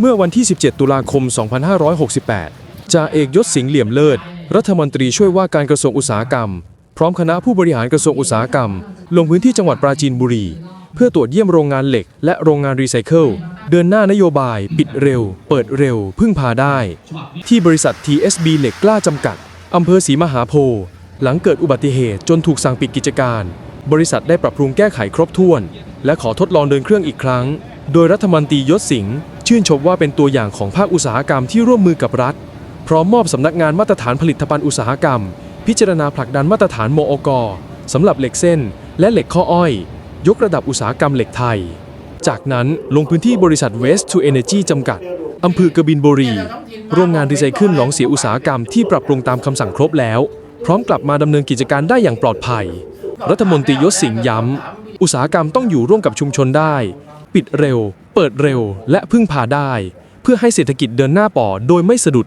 เมื่อวันที่ 17 ตุลาคม 2568 จ่าเอกยศสิงห์เหลี่ยมเลิศ รัฐมนตรีช่วยว่าการกระทรวงอุตสาหกรรม พร้อมคณะผู้บริหารกระทรวงอุตสาหกรรม ลงพื้นที่จังหวัดปราจีนบุรี เพื่อตรวจเยี่ยมโรงงานเหล็ก และโรงงานรีไซเคิล เดินหน้านโยบาย ปิดเร็ว เปิดเร็ว พึ่งพาได้ ที่บริษัท TSB เหล็กกล้าจำกัดอำเภอศรีมหาโพธิ์หลังเกิดอุบัติเหตุจนถูกสั่งปิดกิจการ บริษัทได้ปรับปรุงแก้ไขครบถ้วน และขอทดลองเดินเครื่องอีกครั้ง โดยรัฐมนตรียศสิงห์ ชื่นชมว่าเป็นตัวอย่างของภาคอุตสาหกรรมที่ร่วมมือกับรัฐ พร้อมมอบสำนักงานมาตรฐานผลิตภัณฑ์อุตสาหกรรม พิจารณาผลักดันมาตรฐานโมอกสำหรับเหล็กเส้น และเหล็กข้ออ้อย ยกระดับอุตสาหกรรมเหล็กไทย จากนั้นลงพื้นที่บริษัท West to Energy จำกัดอำเภอกบินบุรี โรงงานรีไซเคิลหนองเสียอุตสาหกรรมที่ปรับปรุงตามคำสั่งครบแล้ว พร้อมกลับมาดำเนินกิจการได้อย่างปลอดภัย รัฐมนตรียศสิงห์ย้ำอุตสาหกรรมต้องอยู่ร่วมกับชุมชนได้ ปิดเร็ว เปิดเร็ว และพึ่งพาได้ เพื่อให้เศรษฐกิจเดินหน้าป่อโดยไม่สะดุด